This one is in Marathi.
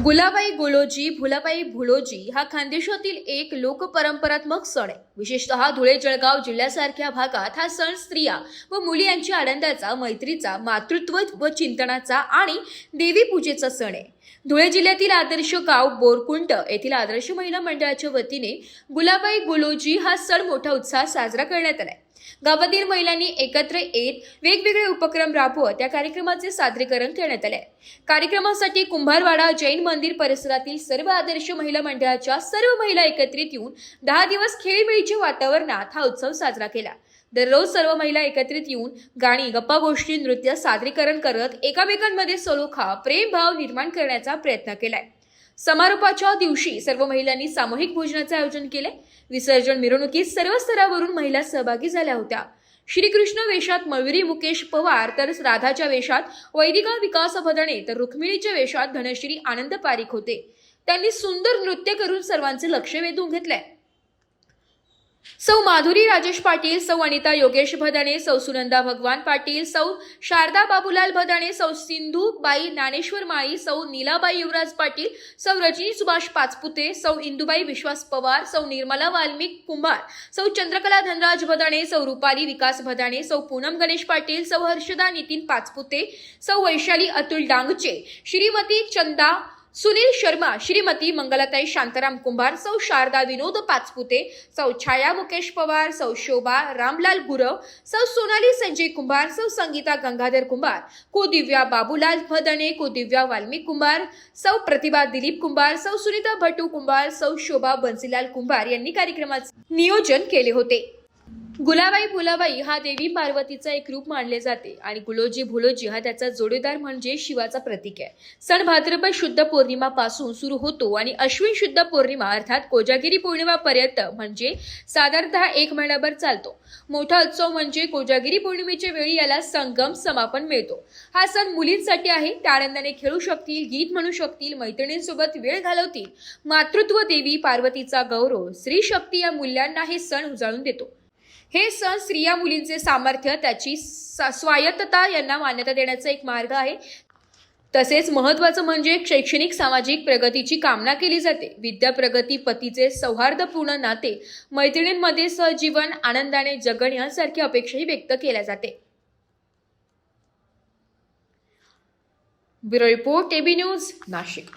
गुलाबाई गुलोजी भुलाबाई भुलोजी हा खानदेशातील एक लोकपरंपरात्मक सण आहे. विशेषतः धुळे जळगाव जिल्ह्यासारख्या भागात हा सण स्त्रिया व मुली यांच्या आनंदाचा मैत्रीचा मातृत्व व चिंतनाचा आणि देवी पूजेचा सण आहे. धुळे जिल्ह्यातील आदर्श गाव बोरकुंट येथील आदर्श महिला मंडळाच्या वतीने गुलाबाई गुलोजी हा सण मोठ्या उत्साहात साजरा करण्यात आलाय. गावातील महिलांनी एकत्र येत वेगवेगळे उपक्रम राबवत या कार्यक्रमाचे सादरीकरण करण्यात आले. कार्यक्रमासाठी कुंभारवाडा जैन मंदिर परिसरातील सर्व आदर्श महिला मंडळाच्या सर्व महिला एकत्रित येऊन दहा दिवस खेळीमेळीच्या वातावरणात हा उत्सव साजरा केला. दररोज सर्व महिला एकत्रित येऊन गाणी गप्पा गोष्टी नृत्य सादरीकरण करत एकामेकांमध्ये सलोखा प्रेमभाव निर्माण करण्याचा प्रयत्न केलाय. समारोपाच्या दिवशी सर्व महिलांनी सामूहिक भोजनाचे आयोजन केले. विसर्जन मिरवणुकीत सर्व स्तरावरून महिला सहभागी झाल्या होत्या. श्रीकृष्ण वेशात मयुरी मुकेश पवार तर राधाच्या वेशात वैदिका विकास भदणे तर रुक्मिणीच्या वेशात धनश्री आनंद पारिक होते. त्यांनी सुंदर नृत्य करून सर्वांचे लक्ष वेधून घेतलंय. सौ माधुरी राजेश पाटील सौ अनिता योगेश भदाणे सौ सुनंदा भगवान पाटील सौ शारदा बाबूलाल भदाणे सौ सिंधू बाई ज्ञानेश्वर माळी सौ नीलाबाई युवराज पाटील सौ रजनी सुभाष पाचपुते सौ इंदुबाई विश्वास पवार सौ निर्मला वाल्मिक कुंभार सौ चंद्रकला धनराज भदाणे सौ रुपाली विकास भदाणे सौ पूनम गणेश पाटील सौ हर्षदा नितीन पाचपुते सौ वैशाली अतुल डांगचे श्रीमती चंदा सुनील शर्मा श्रीमती मंगलाताई शांताराम कुंभार सौ शारदा विनोद पाचपुते सौ छाया मुकेश पवार सौ शोभा रामलाल गुरव सौ सोनाली संजय कुंभार सौ संगीता गंगाधर कुंभार को दिव्या बाबूलाल भदने को दिव्या वाल्मिक कुंभार सौ प्रतिभा दिलीप कुंभार सौ सुनीता भट्टू कुंभार सौ शोभा बन्सीलाल कुंभार यांनी कार्यक्रमाचे नियोजन केले होते. गुलाबाई फुलाबाई हा देवी पार्वतीचा एक रूप मानले जाते. आणि गुलोजी भुलोजी हा त्याचा जोडीदार म्हणजे शिवाचा प्रतीक आहे. सण भाद्रपद शुद्ध पौर्णिमा पासून सुरू होतो आणि अश्विन शुद्ध पौर्णिमा अर्थात कोजागिरी पौर्णिमापर्यंत म्हणजे साधारणतः एक महिनाभर चालतो. मोठा उत्सव म्हणजे कोजागिरी पौर्णिमेच्या वेळी याला संगम समापन मिळतो. हा सण मुलींसाठी आहे. त्या आनंदाने खेळू शकतील गीत म्हणू शकतील मैत्रिणींसोबत वेळ घालवतील. मातृत्व देवी पार्वतीचा गौरव स्त्री शक्ती या मूल्यांना हे सण उजाळून देतो. हे सण स्त्रिया मुलींचे सामर्थ्य त्याची स्वायत्तता यांना मान्यता देण्याचा एक मार्ग आहे. तसेच महत्त्वाचं म्हणजे शैक्षणिक सामाजिक प्रगतीची कामना केली जाते. विद्या प्रगती पतीचे सौहार्दपूर्ण नाते मैत्रिणींमध्ये सहजीवन आनंदाने जगण यांसारखी अपेक्षाही व्यक्त केल्या जाते. Bureau report AB news Nashik.